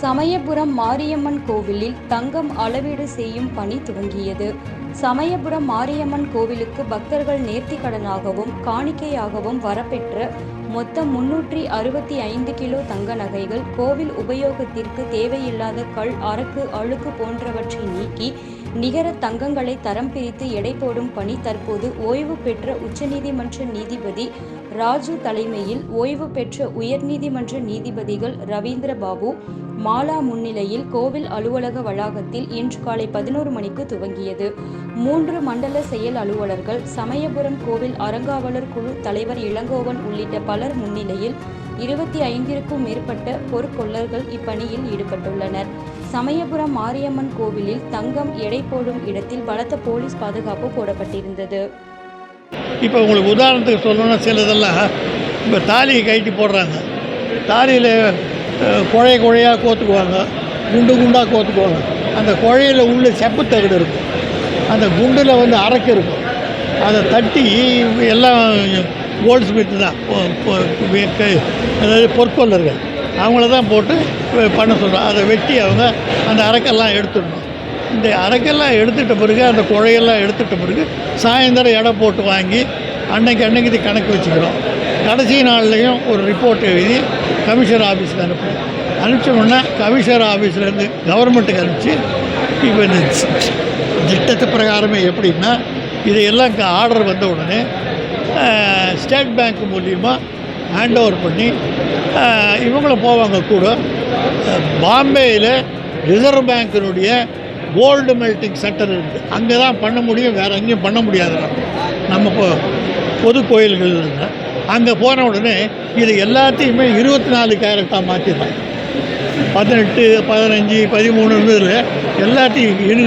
சமயபுரம் மாரியம்மன் கோவிலில் தங்கம் அளவீடு செய்யும் பணி துவங்கியது. சமயபுரம் மாரியம்மன் கோவிலுக்கு பக்தர்கள் நேர்த்திக்கடனாகவும் காணிக்கையாகவும் வரப்பெற்ற மொத்தம் முன்னூற்றி அறுபத்தி ஐந்து கிலோ தங்க நகைகள் கோவில் உபயோகத்திற்கு தேவையில்லாத கல் அரக்கு அழுக்கு போன்றவற்றை நீக்கி நிகர தங்கங்களை தரம் பிரித்து எடை போடும் பணி தற்போது ஓய்வு பெற்ற உச்சநீதிமன்ற நீதிபதி ராஜு தலைமையில் ஓய்வு பெற்ற உயர்நீதிமன்ற நீதிபதிகள் ரவீந்திர பாபு மாலா முன்னிலையில் கோவில் அலுவலக வளாகத்தில் இன்று காலை பதினோரு மணிக்கு துவங்கியது. மூன்று மண்டல செயல் அலுவலர்கள் சமயபுரம் கோவில் அறங்காவலர் குழு தலைவர் இளங்கோவன் உள்ளிட்ட பலர் முன்னிலையில் இருபத்தி ஐந்திற்கும் மேற்பட்ட பொற்கொள்ளர்கள் இப்பணியில் ஈடுபட்டுள்ளனர். சமயபுரம் மாரியம்மன் கோவிலில் தங்கம் எடை போடும் இடத்தில் பலத்த போலீஸ் பாதுகாப்பு போடப்பட்டிருந்தது. இப்போ உங்களுக்கு உதாரணத்துக்கு சொல்லணும்னா சிலதெல்லாம் இப்போ தாலியை கழட்டி போடுறாங்க. தாலியில் குழைய குழையாக கோத்துக்குவாங்க. குண்டு குண்டாக கோத்துக்குவாங்க. அந்த குழையில் உள்ள செப்பு தகடு இருக்கும். அந்த குண்டில் வந்து அரக்கு இருக்கும். அதை தட்டி எல்லாம் கோல்ட் ஸ்மித் தான் அதாவது பொற்கொள்ளர்கள். அவங்கள தான் போட்டு பண்ண சொல்கிறோம் அதை வெட்டி அவங்க அந்த அரக்கெல்லாம் எடுத்துடணும். இந்த அரைக்கெல்லாம் எடுத்துட்ட பிறகு அந்த குழையெல்லாம் எடுத்துட்ட பிறகு சாயந்தரம் எடை போட்டு வாங்கி அன்னைக்கு அன்னைக்கு இது கணக்கு வச்சுக்கிறோம். கடைசி நாள்லேயும் ஒரு ரிப்போர்ட் எழுதி கமிஷனர் ஆஃபீஸில் அனுப்புவோம் அனுப்பிச்சோம்னா கமிஷனர் ஆஃபீஸ்லேருந்து கவர்மெண்ட்டுக்கு அனுப்பிச்சு இப்போ இந்த திட்டத்து பிரகாரமே எப்படின்னா இதையெல்லாம் ஆர்டர் வந்த உடனே ஸ்டேட் பேங்க் மூலியமாக ஹேண்ட் ஓவர் பண்ணி இவங்களும் போவாங்க கூட. பாம்பேயில் ரிசர்வ் பேங்கினுடைய கோல்டு மெல்டிங் சென்டர் இருக்குது அங்கே தான் பண்ண முடியும் வேறு எங்கேயும் பண்ண முடியாது நம்ம பொது கோயில்கள் அங்கே போன உடனே இது எல்லாத்தையுமே இருபத்தி நாலு கேரட்டாக மாற்றிடுறாங்க பதினெட்டு பதினஞ்சு பதிமூணுன்னு எல்லாத்தையும் இரு.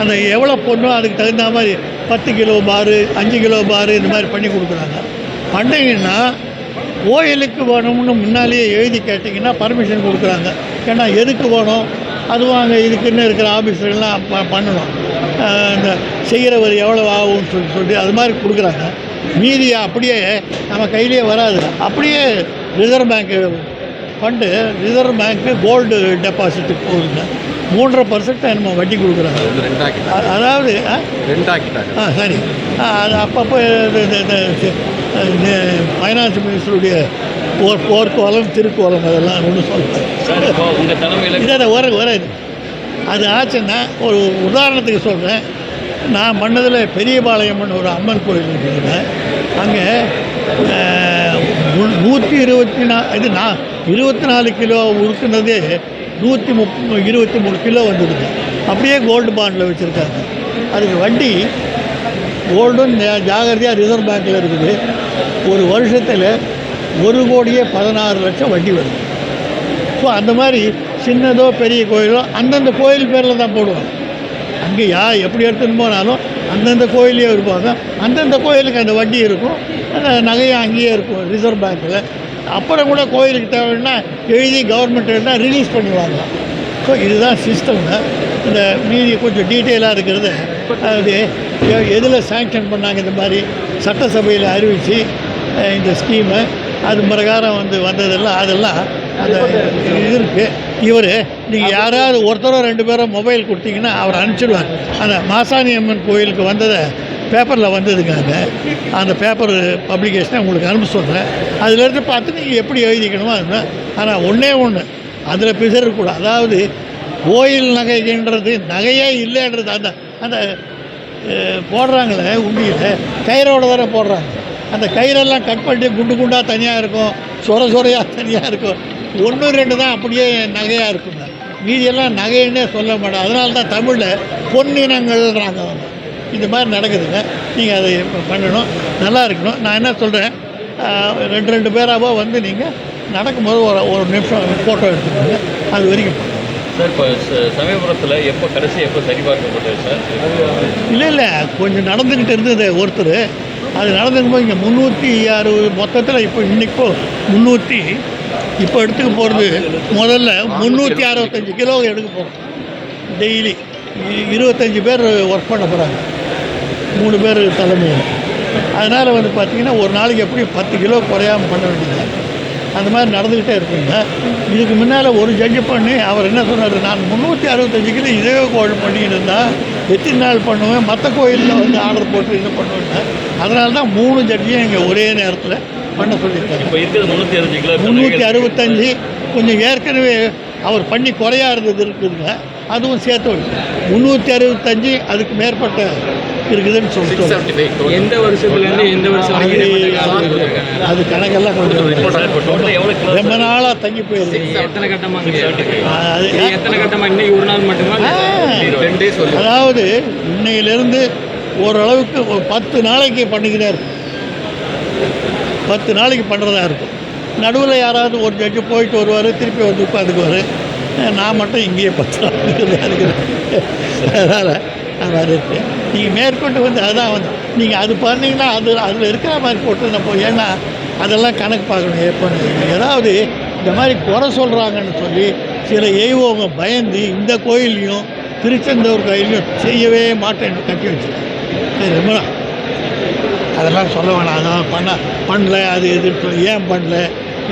அந்த எவ்வளோ பொண்ணோ அதுக்கு தகுந்த மாதிரி பத்து கிலோ பாரு அஞ்சு கிலோ பாரு இந்த மாதிரி பண்ணி கொடுக்குறாங்க. பண்ணிங்கன்னா கோயிலுக்கு வேணும்னு முன்னாலேயே எழுதி கேட்டிங்கன்னா பர்மிஷன் கொடுக்குறாங்க. ஏன்னா எதுக்கு வேணும்? அதுவும் அங்கே இதுக்குன்னு இருக்கிற ஆஃபீஸர்லாம் ப பண்ணணும். இந்த செய்கிறவர் எவ்வளோ ஆகும்னு சொல்லி சொல்லி அது மாதிரி கொடுக்குறாங்க. மீதியை அப்படியே நம்ம கையிலேயே வராது. அப்படியே ரிசர்வ் பேங்க் ஃபண்டு ரிசர்வ் பேங்க்கு கோல்டு டெபாசிட்டுக்கு போகுதுங்க. மூன்றரை பர்சன்ட் நம்ம வட்டி கொடுக்குறாங்க. அதாவது ஆ, சரி. அது அப்பப்போ ஃபைனான்ஸ் மினிஸ்டருடைய போர் போர்க்கோலம் திருக்கோலம் அதெல்லாம் ஒன்று சொல்கிறேன் இதை வர வராது அது ஆச்சுன்னா ஒரு உதாரணத்துக்கு சொல்கிறேன் நான் பண்ணதில் பெரியபாளையம்னு ஒரு அம்மன் கோயில் இருக்குதுங்க. அங்கே நூற்றி இருபத்தி நா இது நான் இருபத்தி நாலு கிலோ உருக்குனதே நூற்றி முப் இருபத்தி மூணு கிலோ வந்துடுது அப்படியே கோல்டு பாண்டில் வச்சுருக்காங்க. அதுக்கு வண்டி கோல்டும் ஜாகிரதையாக ரிசர்வ் பேங்க்கில் இருக்குது. ஒரு வருஷத்தில் ஒரு கோடியே பதினாறு லட்சம் வட்டி வருது. ஸோ அந்த மாதிரி சின்னதோ பெரிய கோயிலோ அந்தந்த கோயில் பேரில் தான் போடுவாங்க. அங்கே யா எப்படி எடுத்துன்னு போனாலும் அந்தந்த கோயிலே இருப்பாங்க. அந்தந்த கோயிலுக்கு அந்த வட்டி இருக்கும். அந்த நகையும் அங்கேயே இருக்கும் ரிசர்வ் பேங்க்கில் அப்புறம் கூட கோயிலுக்கு தேவைன்னா எழுதி கவர்மெண்ட்டுனா ரிலீஸ் பண்ணிடுவாங்க. ஸோ இதுதான் சிஸ்டம்ங்க இந்த மீதி கொஞ்சம் டீட்டெயிலாக இருக்கிறது அதாவது எதில் சேங்ஷன் பண்ணாங்க இந்த மாதிரி சட்டசபையில் அறிவித்து இந்த ஸ்கீமு அது பிரகாரம் வந்து வந்ததெல்லாம் அதெல்லாம் அந்த இது இருக்குது இவர் நீங்கள் யாராவது ஒருத்தரோ ரெண்டு பேரோ மொபைல் கொடுத்தீங்கன்னா அவர் அனுப்பிச்சிடுவார் அந்த மாசாணி அம்மன் கோயிலுக்கு வந்ததை பேப்பரில் வந்ததுங்க அந்த பேப்பர் பப்ளிகேஷனை உங்களுக்கு அனுப்ப சொல்கிறேன் அதிலிருந்து பார்த்து நீங்கள் எப்படி எழுதிக்கணுமோ அது ஆனால் ஒன்றே ஒன்று அதில் பிசறக்கூடாது அதாவது கோயில் நகைன்றது நகையே இல்லைன்றது அந்த அந்த போடுறாங்களே உண்டியில் கயிறோட தானே போடுறாங்க. அந்த கயிறெல்லாம் கட் பண்ணி குண்டு குண்டாக தனியாக இருக்கும் சொர சொரையாக தனியாக இருக்கும். ஒன்று ரெண்டு தான் அப்படியே நகையாக இருக்குங்க. மீதியெல்லாம் நகைன்னே சொல்ல மாட்டேன் அதனால தான் தமிழில் பொன்னினங்கள்ன்றாங்க அவங்க. இந்த மாதிரி நடக்குதுங்க. நீங்கள் அதை பண்ணணும். நல்லா இருக்கணும். நான் என்ன சொல்கிறேன் ரெண்டு ரெண்டு பேராவோ வந்து நீங்கள் நடக்கும்போது ஒரு ஒரு நிமிஷம் ஃபோட்டோ எடுத்துக்கோங்க. அது வரைக்கும். சார் இப்போ சமயபுரத்தில் எப்போ கடைசி எப்போ சரிபார்க்கப்பட்டது சார்? இல்லை இல்லை. கொஞ்சம் நடந்துக்கிட்டு இருந்தது ஒருத்தர். அது நடந்துக்கும்போது இங்கே முந்நூற்றி அறுபது மொத்தத்தில் இப்போ இன்றைக்கோ முந்நூற்றி இப்போ எடுத்துக்க போகிறது முதல்ல முந்நூற்றி அறுபத்தஞ்சு கிலோ எடுக்க போகிறோம் டெய்லி இருபத்தஞ்சி பேர் ஒர்க் பண்ண போகிறாங்க மூணு பேர் தலைமையில். அதனால் வந்து பார்த்திங்கன்னா ஒரு நாளைக்கு எப்படி பத்து கிலோ குறையாமல் பண்ண வேண்டியது அந்த மாதிரி நடந்துக்கிட்டே இருக்குங்க. இதுக்கு முன்னால் ஒரு ஜட்ஜு பண்ணி அவர் என்ன சொன்னார்? நான் முந்நூற்றி அறுபத்தஞ்சு கிலோ இதே கோயில் பண்ணிக்கிட்டு இருந்தால் எத்தனை நாள் பண்ணுவேன். மற்ற கோயிலில் வந்து ஆர்டர் போட்டு இது பண்ணுவேன். அதனால தான் மூணு ஜட்ஜையும் இங்கே ஒரே நேரத்தில் பண்ண சொல்லியிருக்காங்க இப்போ இருக்கிறது முந்நூற்றி அறுபது கிலோ முந்நூற்றி அறுபத்தஞ்சு. கொஞ்சம் ஏற்கனவே அவர் பண்ணி குறையா இருந்தது இருக்குதுங்க அதுவும் சேர்த்து முந்நூற்றி அறுபத்தஞ்சு அதுக்கு மேற்பட்ட இருக்குதுன்னு சொல்லிட்டு எந்த வருஷத்துலேருந்து எந்த வருஷம் அது கணக்கெல்லாம் கொஞ்சம் ரொம்ப நாளாக தங்கி போயிருக்கு எத்தனை கட்டமா இங்க? அது இது எத்தனை கட்டமா இன்னைக்கு ஒரு நாள் மட்டுமா? டென் டேஸ் சொல்லு. அதாவது இன்னையிலிருந்து ஓரளவுக்கு ஒரு பத்து நாளைக்கு பண்ணிக்கிட்டே இருக்கும் பத்து நாளைக்கு பண்ணுறதா இருக்கும். நடுவில் யாராவது ஒரு ஜட்ஜு போயிட்டு வருவார் திருப்பி வந்து உட்காந்துக்குவார். நான் மட்டும் இங்கேயே பத்து தான் இருக்கிறேன் அதனால் அது மாதிரி நீங்கள் மேற்கொண்டு வந்து அதான் வந்து நீங்கள் அது பண்ணீங்கன்னா அது அதில் இருக்கிற மாதிரி போட்டு நம்ம ஏன்னா அதெல்லாம் கணக்கு பார்க்கணும் எப்போன்னு ஏதாவது இந்த மாதிரி குறை சொல்கிறாங்கன்னு சொல்லி சில எய்வோங்க பயந்து இந்த கோயிலையும் திருச்செந்தூர் கோயிலையும் செய்யவே மாட்டேன்னு கட்டி வச்சுருக்கேன் ரொம்ப அதெல்லாம் சொல்ல வேணாம். அதான் பண்ண பண்ணல அது இதுன்னு சொல்லி ஏன் பண்ணல?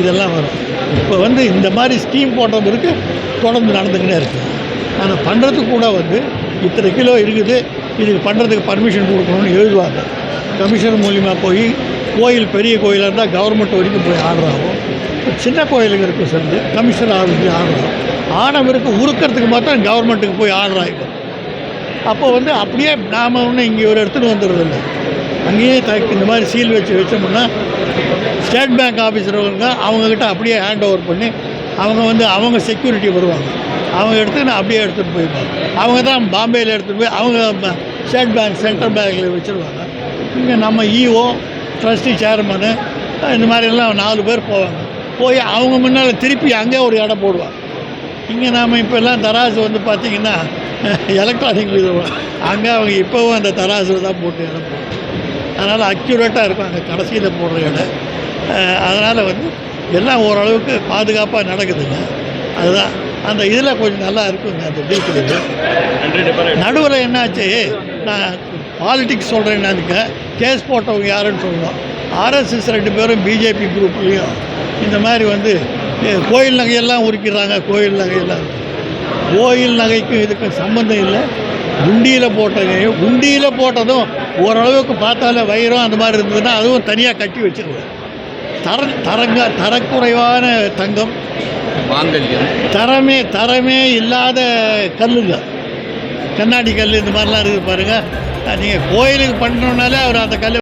இதெல்லாம் வரும். இப்போ வந்து இந்த மாதிரி ஸ்கீம் போட்டவருக்கு தொடர்ந்து நடந்துக்கிட்டே இருக்குது அதை பண்ணுறதுக்கு கூட வந்து இத்தனை கிலோ இருக்குது. இதுக்கு பண்ணுறதுக்கு பர்மிஷன் கொடுக்கணும்னு எழுதுவாங்க. கமிஷனர் மூலிமா போய் கோயில் பெரிய கோயிலாக இருந்தால் கவர்மெண்ட் வரைக்கும் போய் ஆடுறாகும் ஆகும். சின்ன கோயிலுங்களுக்கு சேர்ந்து கமிஷனர் ஆஃபீஸ்லேயும் ஆடுறோம் ஆகும். ஆனவருக்கு உருக்கிறதுக்கு மாத்திரம் கவர்மெண்ட்டுக்கு போய் ஆர்டர் ஆகிடும் அப்போ வந்து அப்படியே நாம் ஒன்று இங்கே ஒரு இடத்துன்னு வந்துடுறதில்ல அங்கேயே த இந்த மாதிரி சீல் வச்சு வச்சோம்னா ஸ்டேட் பேங்க் ஆஃபீஸர் அவங்க அவங்கக்கிட்ட அப்படியே ஹேண்ட் ஓவர் பண்ணி அவங்க வந்து அவங்க செக்யூரிட்டி வருவாங்க. அவங்க எடுத்து அப்படியே எடுத்துகிட்டு போயிருப்பாங்க அவங்க தான் பாம்பேயில் எடுத்துகிட்டு போய் அவங்க ஸ்டேட் பேங்க் சென்ட்ரல் பேங்க்கில் வச்சுருவாங்க. இங்கே நம்ம இஓ ட்ரஸ்டி சேர்மனு இந்த மாதிரி எல்லாம் நாலு பேர் போவாங்க. போய் அவங்க முன்னால் திருப்பி அங்கே ஒரு இடம் போடுவாங்க. இங்கே நாம் இப்போல்லாம் தராசு வந்து பார்த்திங்கன்னா எலக்ட்ரானிக் இது. அங்கே அவங்க இப்போவும் அந்த தராசில் தான் போட்டு இடம் போடுவாங்க. அதனால் அக்யூரேட்டாக இருக்கும். அங்கே கடைசியில் போடுற இடம். அதனால் வந்து எல்லாம் ஓரளவுக்கு பாதுகாப்பாக நடக்குதுங்க. அதுதான். அந்த இதில் கொஞ்சம் நல்லா இருக்குங்க அந்த டிபார்ட்மெண்ட் நடுவில் என்னாச்சு? நான் பாலிடிக்ஸ் சொல்கிறேன்னாக்க கேஸ் போட்டவங்க யாருன்னு சொல்லணும் ஆர்எஸ்எஸ் ரெண்டு பேரும் பிஜேபி குரூப்லேயும் இந்த மாதிரி வந்து கோயில் நகையெல்லாம் உரிக்கிறாங்க கோயில் நகையெல்லாம். கோயில் நகைக்கும் இதுக்கும் சம்மந்தம் இல்லை. உண்டியில் போட்டதையும் உண்டியில் போட்டதும் ஓரளவுக்கு பார்த்தாலே வைரம் அந்த மாதிரி இருந்ததுன்னா அதுவும் தனியாக கட்டி வச்சிருவேன் தர தரங்க தரக்குறைவான தங்கம். மாங்கல்யம். தரமே தரமே இல்லாத கல்லுங்க. கண்ணாடி கல் இந்த மாதிரிலாம் இருக்குது பாருங்கள் நீங்கள் கோயிலுக்கு பண்ணணுன்னாலே அவர் அந்த கல்